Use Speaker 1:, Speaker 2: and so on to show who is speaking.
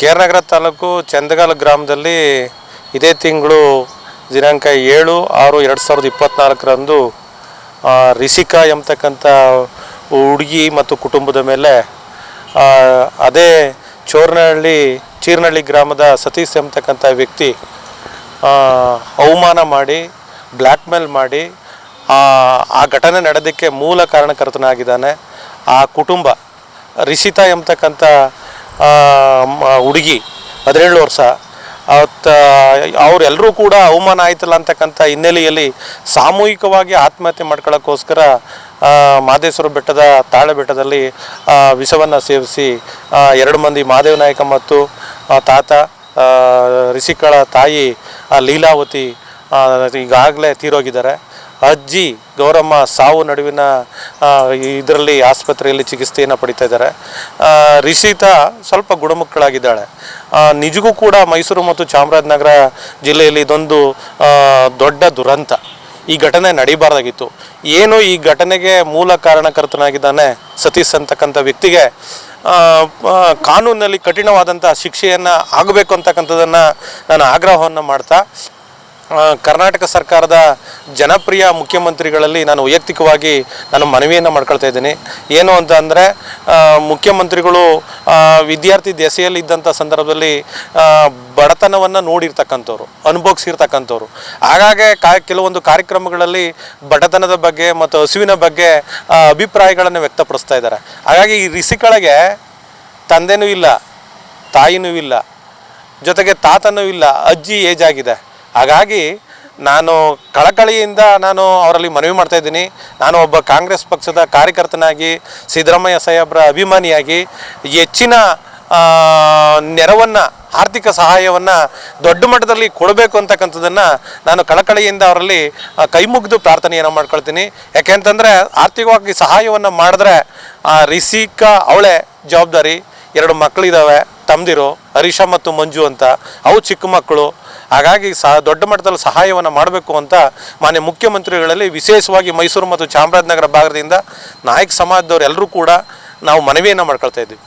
Speaker 1: ಕೇರನಗರ ತಾಲೂಕು ಚಂದಗಾಲ ಗ್ರಾಮದಲ್ಲಿ ಇದೇ ತಿಂಗಳು ದಿನಾಂಕ ಏಳು ಆರು ಎರಡು ಸಾವಿರದ ಇಪ್ಪತ್ತ್ನಾಲ್ಕರಂದು ರಿಷಿಕಾ ಎಂಬತಕ್ಕಂಥ ಹುಡುಗಿ ಮತ್ತು ಕುಟುಂಬದ ಮೇಲೆ ಅದೇ ಚೋರ್ನಹಳ್ಳಿ, ಚೀರ್ನಹಳ್ಳಿ ಗ್ರಾಮದ ಸತೀಶ್ ಎಂಬತಕ್ಕಂಥ ವ್ಯಕ್ತಿ ಅವಮಾನ ಮಾಡಿ ಬ್ಲ್ಯಾಕ್ ಮೇಲ್ ಮಾಡಿ ಆ ಘಟನೆ ನಡೆದಕ್ಕೆ ಮೂಲ ಕಾರಣಕರ್ತನಾಗಿದ್ದಾನೆ. ಆ ಕುಟುಂಬ, ರಿಷಿತಾ ಎಂಬತಕ್ಕಂಥ ಹುಡುಗಿ, ಹದಿನೇಳು ವರ್ಷ. ಅವತ್ತ ಅವರೆಲ್ಲರೂ ಕೂಡ ಅವಮಾನ ಆಯ್ತಲ್ಲ ಅಂತಕ್ಕಂಥ ಹಿನ್ನೆಲೆಯಲ್ಲಿ ಸಾಮೂಹಿಕವಾಗಿ ಆತ್ಮಹತ್ಯೆ ಮಾಡ್ಕೊಳ್ಳೋಕ್ಕೋಸ್ಕರ ಮಾದೇಶ್ವರ ಬೆಟ್ಟದ ತಾಳೆ ಬೆಟ್ಟದಲ್ಲಿ ವಿಷವನ್ನು ಸೇವಿಸಿ ಎರಡು ಮಂದಿ ಮಾದೇವ ನಾಯಕ ಮತ್ತು ತಾತ ರಿಷಿಕಳ ತಾಯಿ ಲೀಲಾವತಿ ಈಗಾಗಲೇ ತೀರೋಗಿದ್ದಾರೆ. ಅಜ್ಜಿ ಗೌರಮ್ಮ ಸಾವು ನಡುವಿನ ಇದರಲ್ಲಿ ಆಸ್ಪತ್ರೆಯಲ್ಲಿ ಚಿಕಿತ್ಸೆಯನ್ನು ಪಡಿತಾ ಇದ್ದಾರೆ. ರಿಷಿತಾ ಸ್ವಲ್ಪ ಗುಣಮುಖಳಾಗಿದ್ದಾಳೆ. ನಿಜಗೂ ಕೂಡ ಮೈಸೂರು ಮತ್ತು ಚಾಮರಾಜನಗರ ಜಿಲ್ಲೆಯಲ್ಲಿ ಇದೊಂದು ದೊಡ್ಡ ದುರಂತ. ಈ ಘಟನೆ ನಡೀಬಾರ್ದಾಗಿತ್ತು. ಏನು ಈ ಘಟನೆಗೆ ಮೂಲ ಕಾರಣಕರ್ತನಾಗಿದ್ದಾನೆ ಸತೀಶ್ ಅಂತಕ್ಕಂಥ ವ್ಯಕ್ತಿಗೆ ಕಾನೂನಿನಲ್ಲಿ ಕಠಿಣವಾದಂಥ ಶಿಕ್ಷೆಯನ್ನು ಆಗಬೇಕು ಅಂತಕ್ಕಂಥದ್ದನ್ನು ನಾನು ಆಗ್ರಹವನ್ನು ಮಾಡ್ತಾ ಕರ್ನಾಟಕ ಸರ್ಕಾರದ ಜನಪ್ರಿಯ ಮುಖ್ಯಮಂತ್ರಿಗಳಲ್ಲಿ ನಾನು ವೈಯಕ್ತಿಕವಾಗಿ ನಾನು ಮನವಿಯನ್ನು ಮಾಡ್ಕೊಳ್ತಾ ಇದ್ದೀನಿ. ಏನು ಅಂತ ಅಂದರೆ ಮುಖ್ಯಮಂತ್ರಿಗಳು ವಿದ್ಯಾರ್ಥಿ ದೆಸೆಯಲ್ಲಿ ಇದ್ದಂಥ ಸಂದರ್ಭದಲ್ಲಿ ಬಡತನವನ್ನು ನೋಡಿರ್ತಕ್ಕಂಥವ್ರು, ಅನುಭವಿಸಿರ್ತಕ್ಕಂಥವ್ರು. ಹಾಗಾಗಿ ಕಾ, ಕೆಲವೊಂದು ಕಾರ್ಯಕ್ರಮಗಳಲ್ಲಿ ಬಡತನದ ಬಗ್ಗೆ ಮತ್ತು ಹಸುವಿನ ಬಗ್ಗೆ ಅಭಿಪ್ರಾಯಗಳನ್ನು ವ್ಯಕ್ತಪಡಿಸ್ತಾ ಇದ್ದಾರೆ. ಹಾಗಾಗಿ ಈ ರಿಸಿಗಳಿಗೆ ತಂದೆನೂ ಇಲ್ಲ, ತಾಯಿನೂ ಇಲ್ಲ, ಜೊತೆಗೆ ತಾತನೂ ಇಲ್ಲ, ಅಜ್ಜಿ ಏಜ್ ಆಗಿದೆ. ಹಾಗಾಗಿ ನಾನು ಕಳಕಳಿಯಿಂದ ನಾನು ಅವರಲ್ಲಿ ಮನವಿ ಮಾಡ್ತಾ ಇದ್ದೀನಿ. ನಾನು ಒಬ್ಬ ಕಾಂಗ್ರೆಸ್ ಪಕ್ಷದ ಕಾರ್ಯಕರ್ತನಾಗಿ, ಸಿದ್ದರಾಮಯ್ಯ ಸಾಹೇಬ್ರ ಅಭಿಮಾನಿಯಾಗಿ ಹೆಚ್ಚಿನ ನೆರವನ್ನು, ಆರ್ಥಿಕ ಸಹಾಯವನ್ನು ದೊಡ್ಡ ಮಟ್ಟದಲ್ಲಿ ಕೊಡಬೇಕು ಅಂತಕ್ಕಂಥದ್ದನ್ನು ನಾನು ಕಳಕಳಿಯಿಂದ ಅವರಲ್ಲಿ ಕೈಮುಗ್ದು ಪ್ರಾರ್ಥನೆಯನ್ನು ಮಾಡ್ಕೊಳ್ತೀನಿ. ಯಾಕೆಂತಂದರೆ ಆರ್ಥಿಕವಾಗಿ ಸಹಾಯವನ್ನು ಮಾಡಿದ್ರೆ, ಆ, ರಿಸಿಕ ಅವಳೆ ಜವಾಬ್ದಾರಿ. ಎರಡು ಮಕ್ಕಳಿದ್ದಾವೆ ತಮ್ದಿರು ಹರೀಶ ಮತ್ತು ಮಂಜು ಅಂತ. ಅವು ಚಿಕ್ಕ ಮಕ್ಕಳು. ಹಾಗಾಗಿ ಸಹ ದೊಡ್ಡ ಮಟ್ಟದಲ್ಲಿ ಸಹಾಯವನ್ನು ಮಾಡಬೇಕು ಅಂತ ಮಾನ್ಯ ಮುಖ್ಯಮಂತ್ರಿಗಳಲ್ಲಿ ವಿಶೇಷವಾಗಿ ಮೈಸೂರು ಮತ್ತು ಚಾಮರಾಜನಗರ ಭಾಗದಿಂದ ನಾಯಕ ಸಮಾಜದವರೆಲ್ಲರೂ ಕೂಡ ನಾವು ಮನವಿಯನ್ನು ಮಾಡ್ಕೊಳ್ತಾ ಇದ್ದೀವಿ.